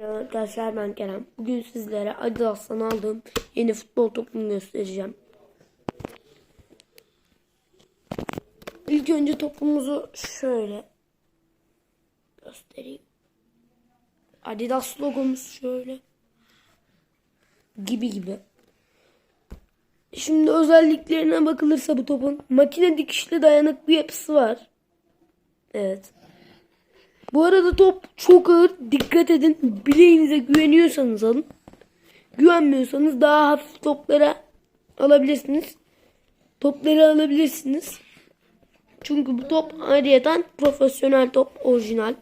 Arkadaşlar ben Kerem. Bugün sizlere Adidas'tan aldığım yeni futbol topunu göstereceğim. İlk önce topumuzu şöyle göstereyim. Adidas logomuz şöyle. Gibi gibi. Şimdi özelliklerine bakılırsa bu topun makine dikişli dayanıklı yapısı var. Evet. Bu arada top çok ağır. Dikkat edin. Bileğinize güveniyorsanız alın. Güvenmiyorsanız daha hafif toplara alabilirsiniz. Topları alabilirsiniz. Çünkü bu top ayrıyeten profesyonel top orijinal.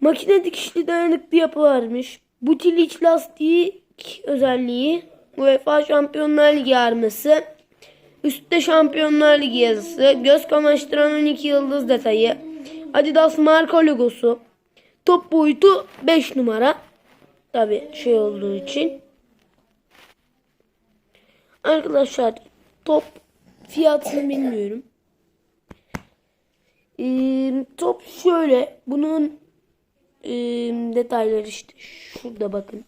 Makine dikişli dayanıklı yapı varmış. Butil iç lastik özelliği. UEFA Şampiyonlar Ligi arması. Üstte Şampiyonlar Ligi yazısı. Göz kamaştıran 12 yıldız detayı. Adidas marka logosu. Top boyutu 5 numara. Tabi şey olduğu için. Arkadaşlar top fiyatını bilmiyorum. Ee, top şöyle. Bunun ee, detayları işte şurada bakın.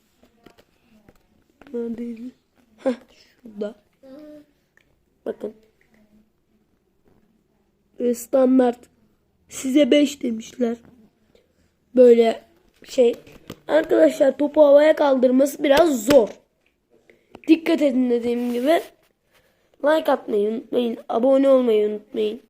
Neredeydi? Heh, şurada. Bakın. Standart. Size 5 demişler. Böyle şey. Arkadaşlar topu havaya kaldırması biraz zor. Dikkat edin dediğim gibi. Like atmayı unutmayın. Abone olmayı unutmayın.